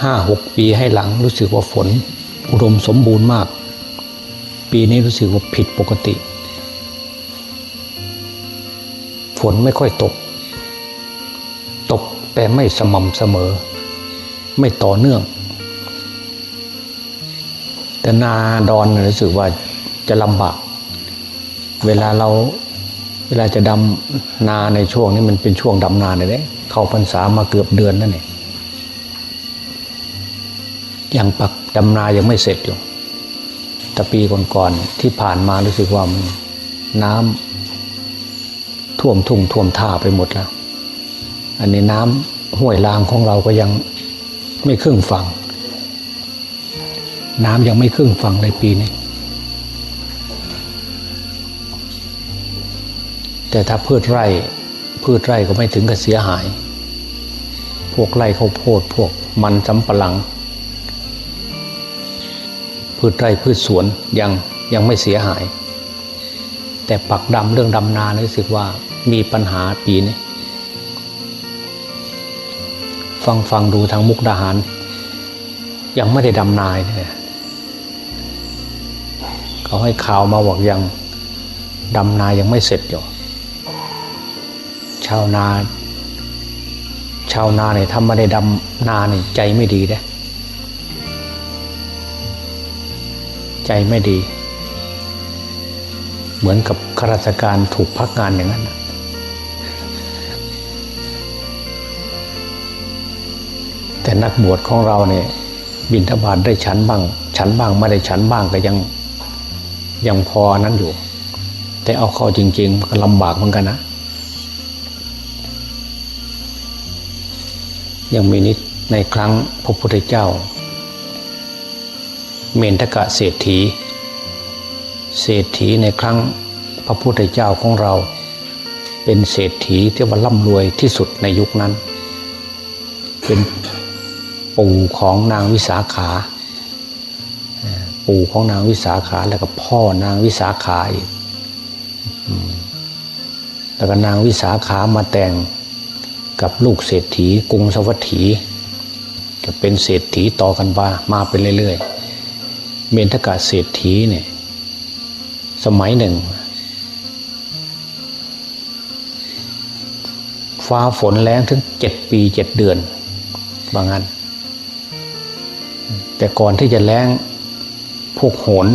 ห้าหกปีให้หลังรู้สึกว่าฝน อุดมสมบูรณ์มาก ปีนี้รู้สึกว่าผิดปกติ ฝนไม่ค่อยตก ตกแต่ไม่สม่ำเสมอ ไม่ต่อเนื่อง แต่นาดอนรู้สึกว่าจะลำบาก เวลาเราเวลาจะดำนาในช่วงนี้มันเป็นช่วงดำนาเลยเด้เข้าพรรษามาเกือบเดือนนั่นเอง ยังปักดำนายังไม่เสร็จอยู่แต่ปีก่อนๆที่ผ่านมารู้สึกว่านน้ำท่วมทุ่งท่วมท่าไปหมดแล้ว อันนี้น้ำห้วยลางของเราก็ยังไม่ครึ่งฝั่งน้ำยังไม่ครึ่งฝั่งเลยปีนี้ แต่ถ้าพืชไร่พืชไร่ก็ไม่ถึงกับเสียหาย พวกไร่ข้าวโพดพวกมันสำปะหลัง พืชไร่พืชสวนยังยังไม่เสียหาย แต่ปักดำเรื่องดำนารู้สึกว่ามีปัญหาปีนี้ฟังฟังดูทางมุกดาหาร ยังไม่ได้ดำนายเนี่ยเขาให้ข่าวมาบอกยังดำนายังไม่เสร็จอยู่ชาวนา ชาวนาเนี่ยถ้าไม่ได้ดำนาเนี่ยใจไม่ดีเด้ ใจไม่ดี เหมือนกับข้าราชการถูกพักงานอย่างนั้น แต่นักบวชของเราเนี่ยบินทบาทได้ฉันบ้างฉันบ้างไม่ได้ฉันบ้างก็ยังยังพอนั้นอยู่ แต่เอาเข้าจริงๆก็ลำบากเหมือนกันนะ ยังมีนิดในครั้งพระพุทธเจ้า เมนทกะเศรษฐี เศรษฐีในครั้งพระพุทธเจ้าของเรา เป็นเศรษฐีที่ว่าร่ำรวยที่สุดในยุคนั้น เป็นปู่ของนางวิสาขา ปู่ของนางวิสาขาแล้วก็พ่อนางวิสาขาอีกแล้วก็นางวิสาขามาแต่งกับลูกเศรษฐีกรุงสวัสถีก็เป็นเศรษฐีต่อกันมามาเป็นเรื่อยๆ เมนทกะเศรษฐีเนี่ยสมัยหนึ่ง ฟ้าฝนแรงถึงเจ็ดปีเจ็ดเดือนว่างั้นแต่ก่อนที่จะแรงพวกโหน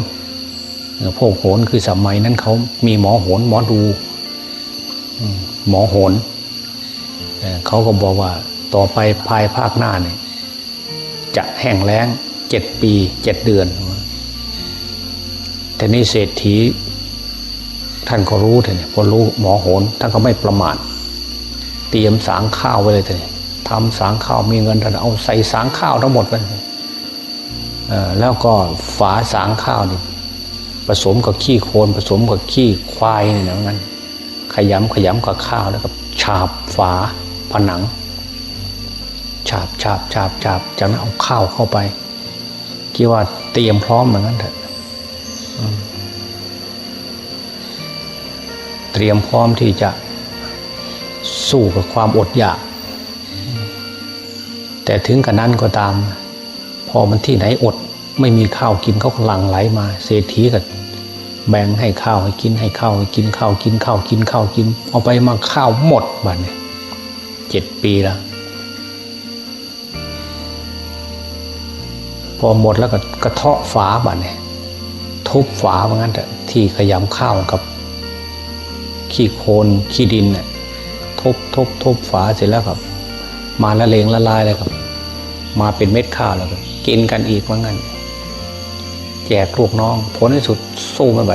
พวกโหนคือสมัยนั้นเขามีหมอโหนหมอดูหมอโหนเอ่อเขาก็บอกว่าต่อไปภายภาคหน้าเนี่ยจะแห้งแล้งเจ็ดปีเจ็ดเดือน แต่นี่เศรษฐีท่านก็รู้เถอะเนี่ยพอรู้หมอโหนท่านก็ไม่ประมาทเตรียมสางข้าวไว้เลยเถอะเนี่ยทำสางข้าวมีเงินท่านเอาใส่สางข้าวทั้งหมดไปแล้วก็ฝาสางข้าวนี่ผสมกับขี้โคลนผสมกับขี้ควายนี่นะงั้นขยำขยำกับข้าวแล้วก็ฉาบฝาผนังฉาบฉาบฉาบฉาบจากนั้นเอาข้าวเข้าไปคิดว่าเตรียมพร้อมเหมือนกันเถอะ เตรียมพร้อมที่จะสู้กับความอดอยาก แต่ถึงกระนั้นก็ตาม พอมันที่ไหนอดไม่มีข้าวกินเขาหลั่งไหลมา เศรษฐีก็แบ่งให้ข้าวให้กินให้ข้าวให้กินข้าวกินข้าวกินข้าวกิน เอาไปมาข้าวหมดบัดเนี่ยเจ็ดปีแล้วพอหมดแล้วก็กระเทาะฝาบัดเนี่ย ทุบฝาเหมือนกันเถอะที่ขยำข้าวกับ ขี้โคลนขี้ดินเนี่ยทุบทุบทุบฝาเสร็จแล้วครับ มาละเลงละลายเลยครับ มาเป็นเม็ดข้าวแล้วก็กินกันอีกเหมือนกันแจกลูกน้องผลที่สุดสู้ไม่ไหว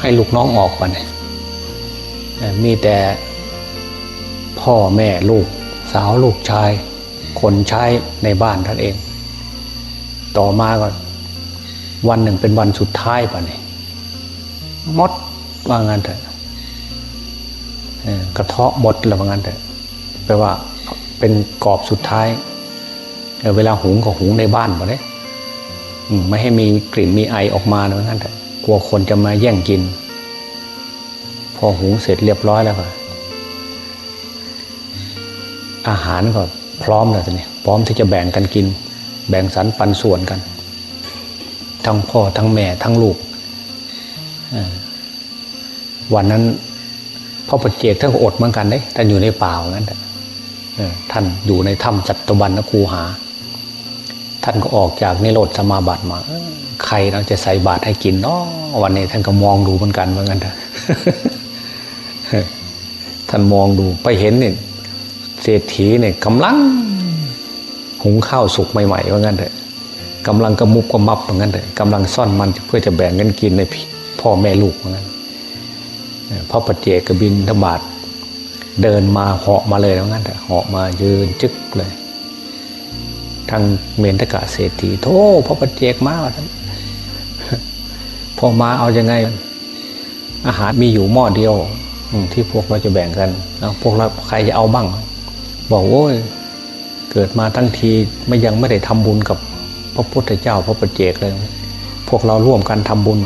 ให้ลูกน้องออกมาเนี่ยมีแต่พ่อแม่ลูกสาวลูกชาย คนใช้ในบ้านท่านเอง ต่อมาก็ วันหนึ่งเป็นวันสุดท้ายป่ะเนี่ยมดว่างั้นเถอะกระเทาะหมดแล้วว่างั้นเถอะแปลว่าเป็นกรอบสุดท้ายเเวลาหุงก็หุงในบ้านป่ะเนี่ยไม่ให้มีกลิ่นมีไอออกมานะว่างั้นเถอะกลัวคนจะมาแย่งกิน พอหุงเสร็จเรียบร้อยแล้วก็อาหารก็พร้อมแล้วทีนี้พร้อมที่จะแบ่งกันกิน แบ่งสรรปันส่วนกัน ทั้งพ่อทั้งแม่ทั้งลูกวันนั้นพ่อปเจกท่านก็อดเหมือนกันเด้ท่านอยู่ในป่าเหมือนกันท่านอยู่ในถ้ำจัตุบันนคูหา ท่านก็ออกจากนิโรธสมาบัติมา ใครเราจะใส่บาตรให้กินเนาะวันนี้ท่านก็มองดูเหมือนกันเหมือนกันเถอะท่านมองดูไปเห็นเนี่ยเศรษฐีเนี่ยกำลังหุงข้าวสุกใหม่ๆเหมือนกันเถอะ กำลังกระมุบกระมับเหมือนกันเถอะกำลังซ่อนมันเพื่อจะแบ่งกันกินในพี่พ่อแม่ลูกเหมือนกันพ่อปัจเจกบินธบาตเดินมาเหาะมาเลยเหมือนกันเถอะเหาะมายืนจึกเลย ทางเมนตกะเศรษฐีโธ่พ่อปัจเจกมาท่านพอมาเอายังไง อาหารมีอยู่หม้อเดียวที่พวกเราจะแบ่งกันแล้วพวกเราใครจะเอาบ้าง บอกโอ้ยเกิดมาทั้งทีไม่ยังไม่ได้ทำบุญกับ พระพุทธเจ้าพระประเจกเลยพวกเราร่วมกันทำบุญ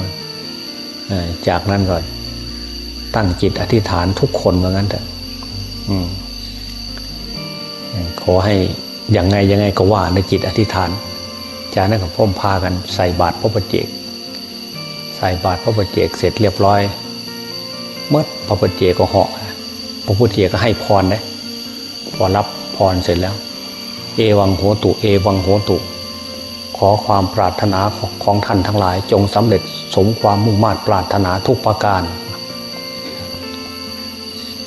เอ่อจากนั้นก่อนตั้งจิตอธิษฐานทุกคนเหมือนกันเถอะขอให้อย่างไงยังไงก็ว่าในจิตอธิษฐาน จากนั้นก็พ่อมพากันใส่บาตรพระประเจก ใส่บาตรพระประเจกเสร็จเรียบร้อยเมื่อพระประเจกก็เหาะพระพุทธเจกก็ให้พรนะพอรับพรเสร็จแล้ว เอวังโหตุ เอวังโหตุ ขอความปรารถนาของของท่านทั้งหลายจงสำเร็จสมความมุ่งมา่ปรารถนาทุกประการ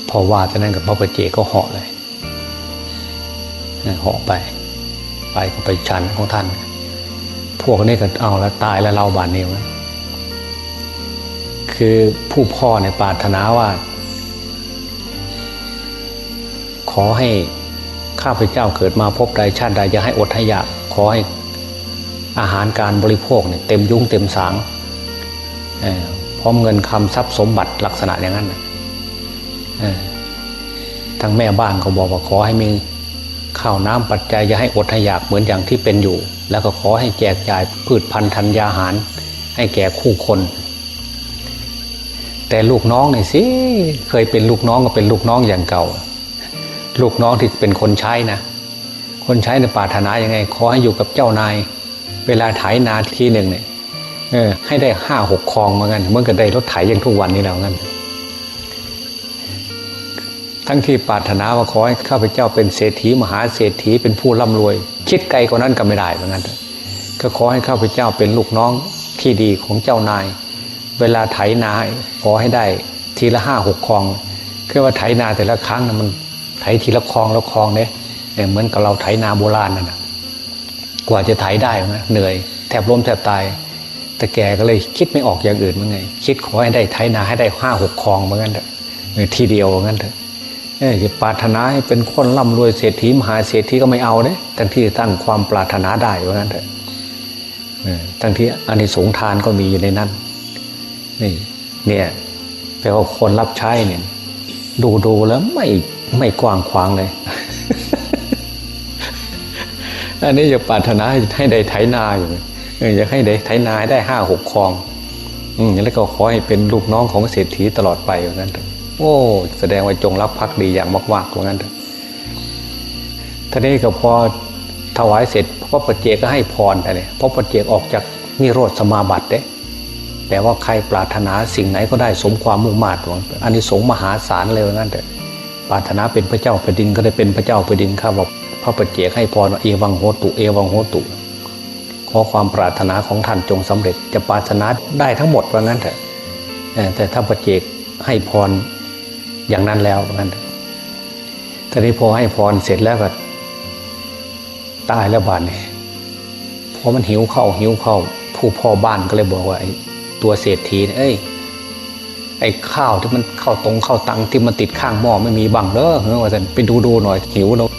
พอว่าแต่นั้นกับพระประเจก็เหาะเลยเหาะไป ไปก็ไปชันของท่าน พวกนี้ก็เอาแล้วตายแล้วเราบาดเนียวะคือผู้พ่อเนี่ยปรารถนาว่า ขอให้ข้าพเจ้าเกิดมาพบใดชาติใดจะให้อดให้อยากขอให้ อาหารการบริโภคเนี่ยเต็มยุ่งเต็มสางพร้อมเงินคำทรัพย์สมบัติลักษณะอย่างนั้นทางแม่บ้านก็บอกว่าขอให้มีข้าวน้ำปัจจัยอย่าให้อดให้อยากเหมือนอย่างที่เป็นอยู่ แล้วก็ขอให้แจกจ่ายพืชพันธุ์ธัญญาหาร ให้แก่คู่คน แต่ลูกน้องเนี่ยสิเคยเป็นลูกน้องก็เป็นลูกน้องอย่างเก่า ลูกน้องที่เป็นคนใช้นะ คนใช้ในปราถนายังไง ขอให้อยู่กับเจ้านาย เวลาไถนาทีหนึ่งเนี่ยเออให้ได้ห้าหกคลองเหมือนกันเมื่อก็ได้รถไถอยังทุกวันนี้แล้วงั้น ทั้งที่ปรารถนาว่าขอให้ข้าพเจ้าเป็นเศรษฐีมหาเศรษฐีเป็นผู้ร่ำรวย คิดไกลกว่านั้นก็ไม่ได้เหมือนกันก็ขอให้ข้าพเจ้าเป็นลูกน้องที่ดีของเจ้านาย เวลาไถนาขอให้ได้ทีละห้าหกคลองคือว่าไถนาแต่ละครั้งนะมันไถทีละคลองละคลองเนี่ยเหมือนกับเราไถนาโบราณนั่นนะ กว่าจะไถได้นะเหนื่อยแทบล้มแทบตาย แต่แกก็เลยคิดไม่ออกอย่างอื่นมั้งไง คิดขอให้ได้ไถนาให้ได้ห้าหกคลองเหมือนกันเถอะทีเดียวเหมือนกันเถอะเออจะปรารถนาให้เป็นคนร่ำรวยเศรษฐีมหาเศรษฐีก็ไม่เอาเนี่ยทั้งที่ตั้งความปรารถนาได้เหมือนกันเถอะทั้งที่อานิสงส์ทานก็มีอยู่ในนั้นนี่เนี่ยแปลว่าคนรับใช้เนี่ยดูดูแล้วไม่ไม่กว้างขวางเลย อันนี้จะปรารถนาให้ได้ไถนาอยู่อออยากให้ได้ไถนาได้ห้าหกคลองอืมแล้วก็ขอให้เป็นลูกน้องของเศรษฐีตลอดไปอย่างนั้นเถอะโอ้แสดงว่าจงรับพักดีอย่างมากๆอย่างนั้นเถอะท่านี้ก็พอถวายเสร็จพระปัจเจกก็ให้พรแต่เนี่ยพระปัจเจกออกจากนิโรธสมาบัติเด้แต่ว่าใครปรารถนาสิ่งไหนก็ได้สมความมุ่งมา่หวังอันนี้สงมหาศาลเลยว่างั้นเถอะปรารถนาเป็นพระเจ้าแผ่นดินก็ได้เป็นพระเจ้าแผ่นดินข้าบอก พระปเจกให้พรเอวังโหตุ เอวังโหตุ ขอความปรารถนาของท่านจงสำเร็จจะปรารถนาได้ทั้งหมดว่างั้นเถอะแต่ถ้าปเจกให้พรอย่างนั้นแล้วว่างั้นทีนี้พอให้พรเสร็จแล้วก็ตายแล้วบานเนี่พอมันหิวเข้าหิวเข้า ผู้พ่อบ้านก็เลยบอกว่าไอ้ตัวเศรษฐีเนี่ยเอ้ยไอ้ข้าวที่มันเข้าตรงเข้าตังที่มันติดข้างหม้อไม่มีบังเด้อเฮ้ยว่าสันไปดูดูหน่อยหิวเนาะ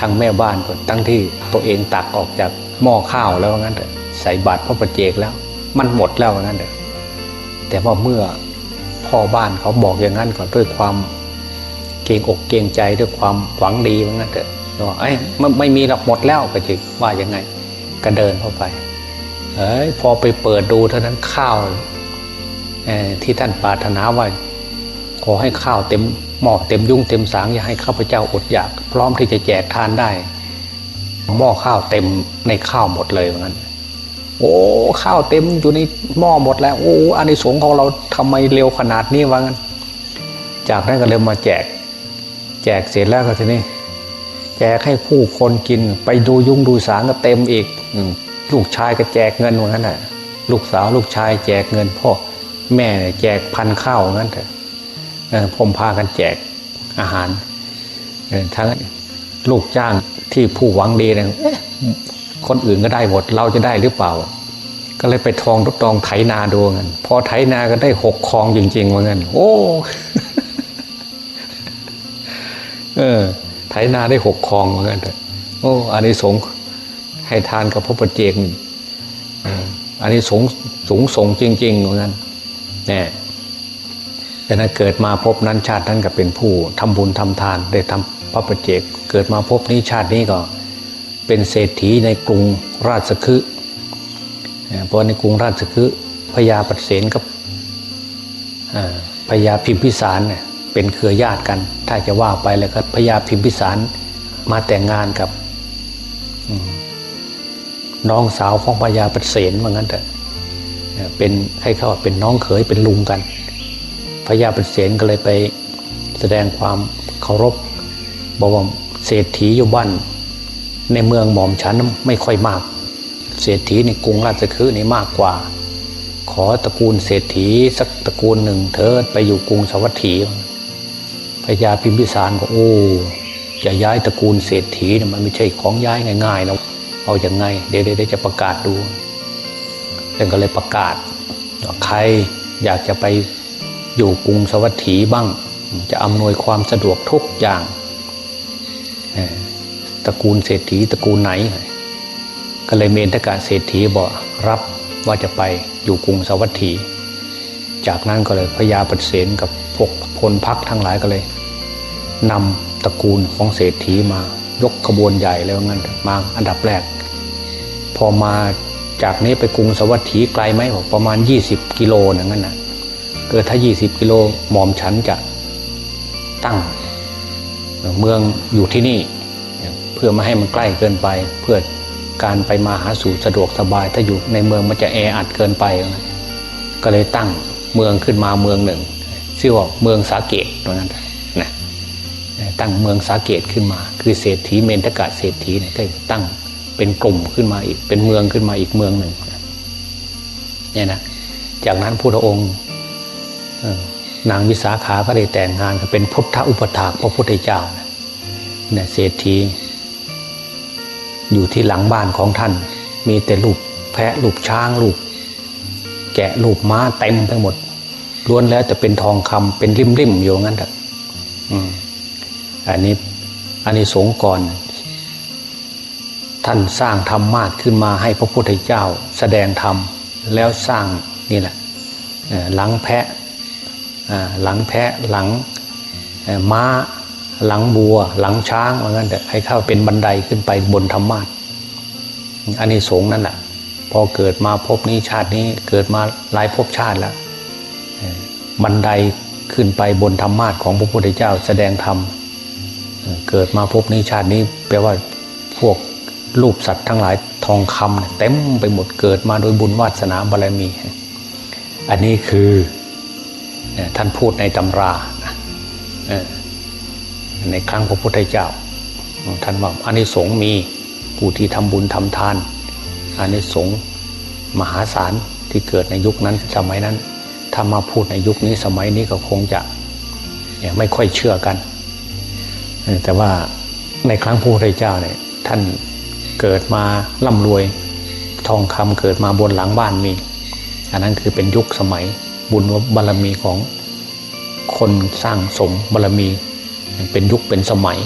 ทางแม่บ้านก็ตั้งที่ตัวเองตักออกจากหม้อข้าวแล้วว่างั้นเถอะใส่บาตรพระประเจกแล้ว มันหมดแล้วว่างั้นเถอะแต่ว่าเมื่อพ่อบ้านเขาบอกอย่างนั้นก็ด้วยความเกรงอกเกรงใจด้วยความหวังดีว่างั้นเถอะว่าเอ้ไม่ไม่มีหรอกหมดแล้วก็จะว่ายังไงก็เดินเข้าไปเอ้ยพอไปเปิดดูเท่านั้นข้าวที่ท่านปรารถนาว่า ขอให้ข้าวเต็มหม้อเต็มยุ่งเต็มสางอย่าให้ข้าพเจ้าอดอยาก พร้อมที่จะแจกทานได้ หม้อข้าวเต็มในข้าวหมดเลยเหมือนกันโอ้ข้าวเต็มอยู่ในหม้อหมดแล้ว โอ้อันนี้สงของเราทำไมเร็วขนาดนี้วะงั้นจากนั้นก็เลยมาแจก แจกเสร็จแล้วก็ทีนี้แจกให้ผู้คนกินไปดูยุ่งดูสารก็เต็มอีกอมลูกชายก็แจกเงินเหมือนกันแหละลูกสาวลูกชายแจกเงินพ่อแม่แจกพันข้าวเหมือนกันเถอะ เออพมพากันแจกอาหารทั้งลูกจ้างที่ผู้หวังดีเนี่ยเอ๊ะคนอื่นก็ได้หมดเราจะได้หรือเปล่า ก็เลยไปทองทดลองไถนาดูเงินพอไถนาก็ได้หกคลองจริงๆว่าเงินโอ้เออไถนาได้หกคลองเหมือนกันโอ้อันนี้สงให้ทานกับพระประเจกอันนี้สงสูงส่งจริงๆเหมือนกันเนี่ย แต่นั้นเกิดมาพบนั้นชาตินั้นก็เป็นผู้ทำบุญทำทานได้ทำพระประเจกเกิดมาพบนี้ชาตินี้ก็เป็นเศรษฐีในกรุงราชคฤห์เอ่อเพราะในกรุงราชคฤห์พญาปเสนกับพญาพิมพิสารเนี่ยเป็นเครือญาติกัน ถ้าจะว่าไปแล้วก็พญาพิมพิสารมาแต่งงานกับน้องสาวของพญาปเสนว่างั้นเถอะเอ่เป็นให้เขาเป็นน้องเขยเป็นลุงกัน พญาปเสนก็เลยไปแสดงความเคารพบอกว่าเศรษฐีอยู่บ้านในเมืองหม่อมฉันไม่ค่อยมาก เศรษฐีในกรุงราชคฤห์นี่มากกว่า ขอตระกูลเศรษฐีสักตระกูลหนึ่งเถิดไปอยู่กรุงสวัสถีพญาพิมพิสารก็โอ้จะย้ายตระกูลเศรษฐีเนี่ยมันไม่ใช่ของย้ายง่ายๆนะเอาอย่างไง เดี๋ยวเดี๋ยวจะประกาศดูเรื่องก็เลยประกาศว่าใครอยากจะไป อยู่กรุงสวัสถีบ้าง จะอำนวยความสะดวกทุกอย่างตระกูลเศรษฐีตระกูลไหน ก็เลยเมนทกาเศรษฐีบอกรับว่าจะไปอยู่กรุงสวัสถีจากนั้นก็เลยพญาปเสนกับพวกพลพักทั้งหลายก็เลยนำตระกูลของเศรษฐีมายกขบวนใหญ่แล้วงั้นมาอันดับแรก พอมาจากนี้ไปกรุงสวัสถีไกลไหมบอกประมาณ 20 กิโลอย่างนั้นนะ เกิดถ้า 20 กิโลหมอมฉันจะตั้งเมืองอยู่ที่นี่ เพื่อไม่ให้มันใกล้เกินไป เพื่อการไปมาหาสู่สะดวกสบายถ้าอยู่ในเมืองมันจะแออัดเกินไป ก็เลยตั้งเมืองขึ้นมาเมืองหนึ่งชื่อว่าเมืองสาเกตตรงนั้นนะตั้งเมืองสาเกตขึ้นมา คือเศรษฐีเมนทกะเศรษฐีเนี่ยก็ตั้งเป็นกลุ่มขึ้นมาอีกเป็นเมืองขึ้นมาอีกเมืองหนึ่งเนี่ยนะจากนั้นพระองค์ นางวิสาขาก็ได้แต่งงานกับเป็นพุทธอุปถากพระพุทธเจ้าเนี่ยเศรษฐีอยู่ที่หลังบ้านของท่าน มีแต่รูปแพะรูปช้างรูปแกะรูปม้าเต็มไปหมดล้วนแล้วแต่เป็นทองคำเป็นริมริมอยู่งั้นแหละอันนี้อันนี้สงก่อน ท่านสร้างธรรมาขึ้นมาให้พระพุทธเจ้า แสดงธรรมแล้วสร้างนี่แหละหลังแพะ หลังแพะหลังม้า หลังบัว หลังช้างว่างั้นแต่ให้เข้าเป็นบันไดขึ้นไปบนธรรมาสอันนี้สงนั่นแหละพอเกิดมาพบนี้ชาตินี้เกิดมาหลายภพชาติแล้วบันไดขึ้นไปบนธรรมาสของพระพุทธเจ้าแสดงธรรมเกิดมาพบนี้ชาตินี้แปลว่าพวกรูปสัตว์ทั้งหลายทองคำเต็มไปหมดเกิดมาโดยบุญวาสนาบารมี อันนี้คือ ท่านพูดในตำราในครั้งพระพุทธเจ้า ท่านว่าอานิสงส์มีผู้ที่ทำบุญทำทานอานิสงส์มหาศาลที่เกิดในยุคนั้นสมัยนั้น ถ้ามาพูดในยุคนี้สมัยนี้ก็คงจะไม่ค่อยเชื่อกัน แต่ว่าในครั้งพระพุทธเจ้าเนี่ยท่านเกิดมาร่ำรวยทองคำเกิดมาบนหลังบ้านมี อันนั้นคือเป็นยุคสมัย บุญบารมีของคนสร้างสมบารมีเป็นยุคเป็นสมัย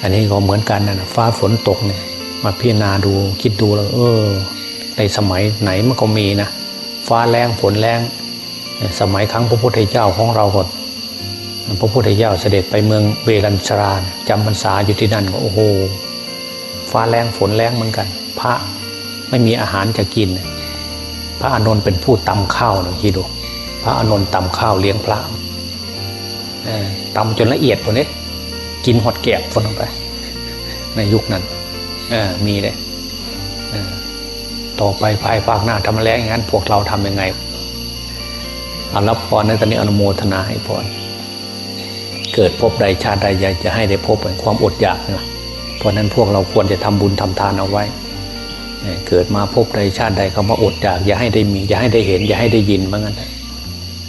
อันนี้ก็เหมือนกันนะฟ้าฝนตกเนี่ยมาพิจารณาดูคิดดูแล้วเออ ในสมัยไหนมันก็มีนะฟ้าแรงฝนแรงสมัยครั้งพระพุทธเจ้าของเราก่อนพระพุทธเจ้าเสด็จไปเมืองเวรัญชราจำพรรษาอยู่ที่นั่นก็โอ้โหฟ้าแรงฝนแรงเหมือนกัน พระไม่มีอาหารจะกิน พระอานนท์เป็นผู้ตำข้าวนะคิดดู พระอานนท์ตำข้าวเลี้ยงพระเออตำจนละเอียดพวกนี้กินหอดแกบคนลงไป ในยุคนั้นมีเลยต่อไปภายภาคหน้าทำแล้วอย่างนั้น พวกเราทำยังไงอารับพรในตอนนี้อนุโมทนาให้พรเกิดพบใดชาติใดอยากจะให้ได้พบเป็นความอดอยากนะเพราะฉะนั้นพวกเราควรจะทำบุญทำทานเอาไว้ เกิดมาพบใดชาติใดคำว่าอดอยากอย่าให้ได้มี อย่าให้ได้เห็น อย่าให้ได้ยินเหมือนกัน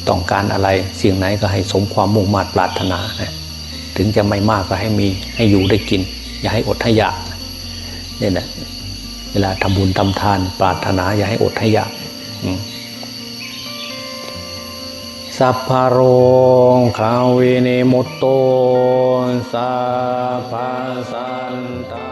ต้องการอะไรสิ่งไหนก็ให้สมความมุ่งมา่ปรารถนาถึงจะไม่มากก็ให้มีให้อยู่ได้กิน อย่าให้อดให้อยากนี่แหละเวลาทำบุญทำทาน ปรารถนา อย่าให้อดให้อยากสัพพะโรงคาวินิมุตโตสัพพสันตา